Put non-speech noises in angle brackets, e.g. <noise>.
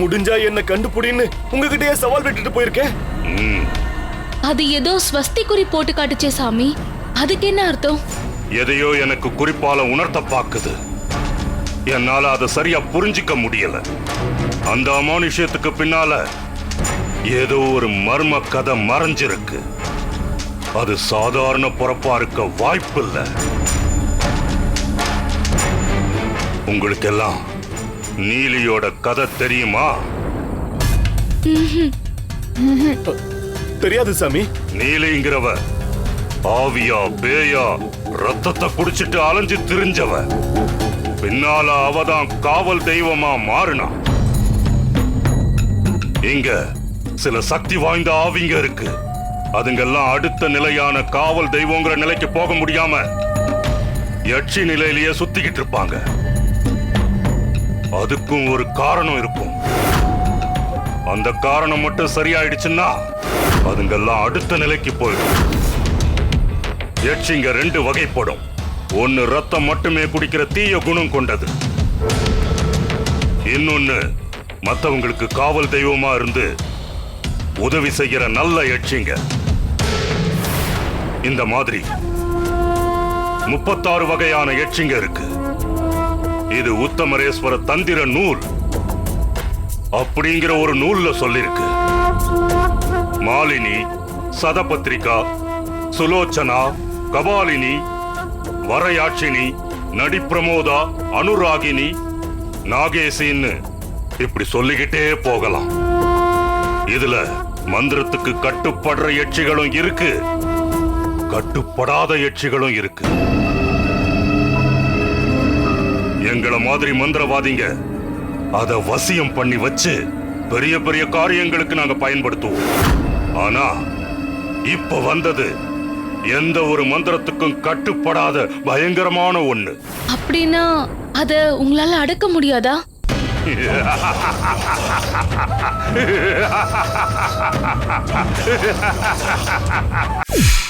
முடிஞ்சா என்ன கண்டுபிடின்னு உங்ககிட்டயே சவால் விட்டுட்டு போயிருக்கேன். அது ஏதோ ஸ்வஸ்தி குறி போட்டு காட்டுச்சே சாமி. அதுக்கு என்ன அர்த்தம்? எதையோ எனக்கு குறிப்பால உணர்த்த பாக்குது. என்னால அதை சரியா புரிஞ்சிக்க முடியல. அந்த அமானுஷ்யத்துக்கு பின்னால ஏதோ ஒரு மர்ம கதை மறைஞ்சிருக்கு. அது சாதாரண பொறப்பா இருக்க வாய்ப்பில்லை. உங்களுக்கெல்லாம் நீலியோட கதை தெரியுமா? தெரியாது சாமி. நீலிங்கிறவ ஆவியா பேயா ரத்தத்தை குடிச்சிட்டு அலைஞ்சு திரிஞ்சவ. பின்னால அவதான் காவல் தெய்வமா மாறினா. இங்க சில சக்தி வாய்ந்த ஆவிங்க இருக்கு. அதுங்கெல்லாம் அடுத்த நிலையான காவல் தெய்வங்கிற நிலைக்கு போக முடியாம யட்சி நிலையிலேயே சுத்திக்கிட்டு இருப்பாங்க. அதுக்கும் ஒரு காரணம் இருக்கும். அந்த காரணம் மட்டும் சரியாயிடுச்சுன்னா அதுங்கெல்லாம் அடுத்த நிலைக்கு போயிடும். எச்சிங்க ரெண்டு வகைப்படும். ஒன்னு ரத்தம் மட்டுமே குடிக்கிற தீய குணம் கொண்டது. இன்னொன்னு மத்தவங்களுக்கு காவல் தெய்வமா இருந்து உதவி செய்யற நல்ல எட்சிங்க. இந்த மாதிரி முப்பத்தாறு வகையான யட்சிங்க இருக்கு. இது உத்தமரேஸ்வர தந்திர நூல். அப்படிங்கிற ஒரு நூல்ல சொல்லிருக்கு. மாலினி சதபத்திரிகா சுலோச்சனா கபாலினி வரையாட்சினி நடிப்பிரமோதா அனுராகினி நாகேசின்னு இப்படி சொல்லிக்கிட்டே போகலாம். இதுல மந்திரத்துக்கு கட்டுப்படுற எட்சிகளும் இருக்கு. கட்டுப்படாத எட்சிகளும் இருக்கு. எங்களை மாதிரி மந்திரவாதிங்க. அத வசியம் பண்ணி வச்சு பெரிய பெரிய காரியங்களுக்கு நாங்க பயன்படுத்துவோம். ஆனா இப்ப வந்தது எந்த ஒரு மந்திரத்துக்கும் கட்டுப்படாத பயங்கரமான ஒண்ணு. அப்படின்னா அத உங்களால அடக்க முடியாதா? <laughs>